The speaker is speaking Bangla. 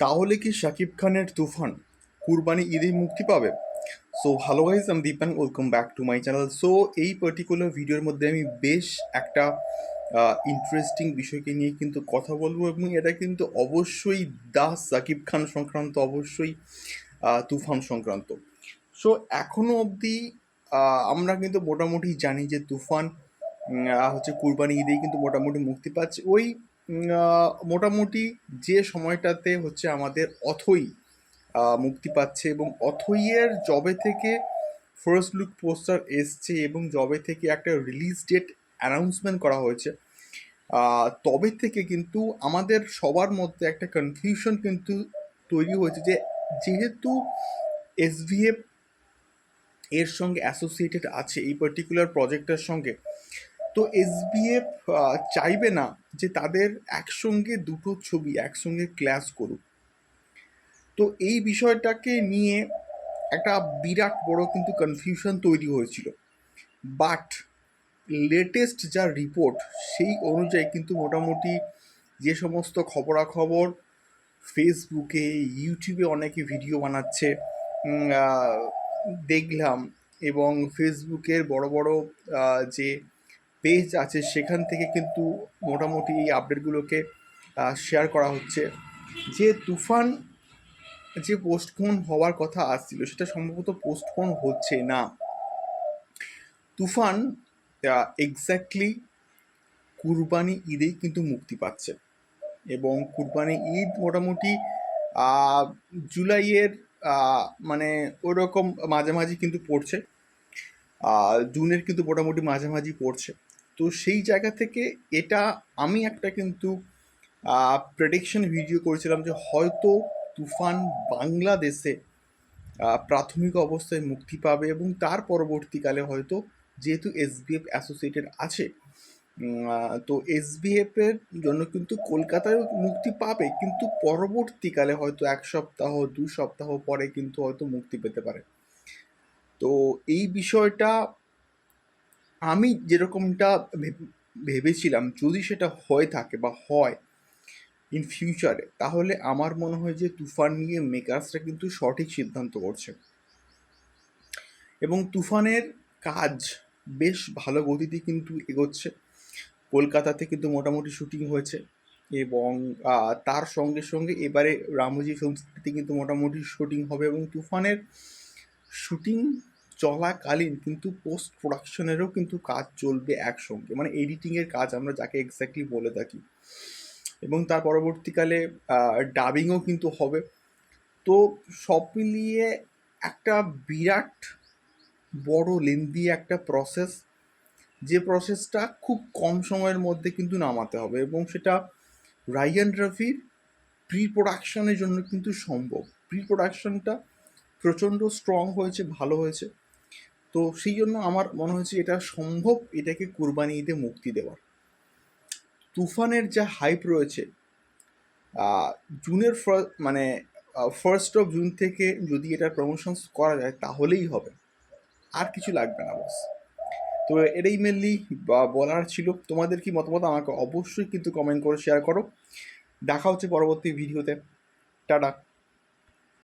তাহলে কি শাকিব খানের তুফান কুরবানি ঈদে মুক্তি পাবে? সো হ্যালো গাইজ আমি Dipan welcome back to my channel so এই পার্টিকুলার ভিডিওর মধ্যে আমি বেশ একটা ইন্টারেস্টিং বিষয়কে নিয়ে কিন্তু কথা বলব এবং এটা কিন্তু অবশ্যই দাস সাকিব খান সংক্রান্ত, অবশ্যই তুফান সংক্রান্ত। সো এখনও অবধি আমরা কিন্তু মোটামুটি জানি যে তুফান হচ্ছে কুরবানি ঈদেই কিন্তু মোটামুটি মুক্তি পাচ্ছে। ওই মোটামুটি যে সময়টাতে হচ্ছে আমাদের অথই মুক্তি পাচ্ছে এবং অথইয়ের জবে থেকে ফার্স্ট লুক পোস্টার এসছে এবং জবে থেকে একটা রিলিজ ডেট অ্যানাউন্সমেন্ট করা হয়েছে। তবে থেকে কিন্তু আমাদের সবার মধ্যে একটা কনফিউশন কিন্তু তৈরি হয়েছে যে যেহেতু এসভিএফ এর সঙ্গে অ্যাসোসিয়েটেড আছে এই পার্টিকুলার প্রজেক্টের সঙ্গে তো এসবিএফ চাইবে না যে তাদের একসঙ্গে দুটো ছবি, একসঙ্গে ক্লাস করুক। তো এই বিষয়টাকে নিয়ে একটা বিরাট বড় কিন্তু কনফিউশন তৈরি হয়েছিল। বাট লেটেস্ট যা রিপোর্ট সেই অনুযায়ী কিন্তু মোটামুটি যে সমস্ত খবরাখবর ফেসবুকে ইউটিউবে অনেকে ভিডিও বানাচ্ছে দেখলাম এবং ফেসবুকের বড় বড় যে পেজ আছে, সেখান থেকে কিন্তু মোটামুটি এই আপডেটগুলোকে শেয়ার করা হচ্ছে। যে তুফান যে পোস্টপোন হওয়ার কথা আসছিল, সেটা সম্ভবত পোস্টপোন হচ্ছে না। তুফান এক্স্যাক্টলি কুরবানি ঈদেই কিন্তু মুক্তি পাচ্ছে। এবং কুরবানি ঈদ মোটামুটি জুলাইয়ের মানে ওরকম মাঝামাঝি কিন্তু পড়ছে। জুনের কিন্তু মোটামুটি মাঝামাঝি পড়ছে। তো সেই জায়গা থেকে এটা আমি একটা কিন্তু প্রেডিকশন ভিডিও করেছিলাম যে হয়তো তুফান বাংলাদেশে প্রাথমিক অবস্থায় মুক্তি পাবে এবং তার পরবর্তীকালে হয়তো যেহেতু এসবিএফ অ্যাসোসিয়েটেড আছে তো এসবিএফ এর জন্য কিন্তু কলকাতায় মুক্তি পাবে, কিন্তু পরবর্তীকালে হয়তো এক সপ্তাহ, দু সপ্তাহ পরে কিন্তু হয়তো মুক্তি পেতে পারে। তো এই বিষয়টা আমি যেরকমটা ভেবেছিলাম যদি সেটা হয়ে থাকে বা হয় ইন ফিউচারে তাহলে আমার মনে হয় যে তুফান নিয়ে মেকার্সরা কিন্তু সঠিক সিদ্ধান্ত করছে। এবং তুফানের কাজ বেশ ভালো গতিতে কিন্তু এগোচ্ছে। কলকাতাতে কিন্তু মোটামুটি শুটিং হয়েছে এবং তার সঙ্গে সঙ্গে এবারে রামজি সংস্কৃতি কিন্তু মোটামুটি শুটিং হবে এবং তুফানের শুটিং চলাকালীন কিন্তু পোস্ট প্রোডাকশনেরও কিন্তু কাজ চলবে একসঙ্গে। মানে এডিটিংয়ের কাজ আমরা যাকে এক্স্যাক্টলি বলে থাকি। এবং তার পরবর্তীকালে ডাবিংও কিন্তু হবে। তো সব মিলিয়ে একটা বিরাট বড় লেন্দি একটা প্রসেস যে প্রসেসটা খুব কম সময়ের মধ্যে কিন্তু নামাতে হবে এবং সেটা রায়ান রফির প্রি প্রোডাকশনের জন্য কিন্তু সম্ভব। প্রি প্রোডাকশনটা প্রচণ্ড স্ট্রং হয়েছে, ভালো হয়েছে। তো সেই জন্য আমার মনে হয়েছে এটা সম্ভব এটাকে কুরবানি ঈদে মুক্তি দেওয়ার। তুফানের যা হাইপ রয়েছে জুনের মানে ফার্স্ট অফ জুন থেকে যদি এটা প্রমোশনস করা যায় তাহলেই হবে। আর কিছু লাগবে না বস তো এটাই মেনলি বলার ছিল। তোমাদের কি মতামত আমাকে অবশ্যই কিন্তু কমেন্ট করে শেয়ার করো। দেখা হচ্ছে পরবর্তী ভিডিওতে টাটা।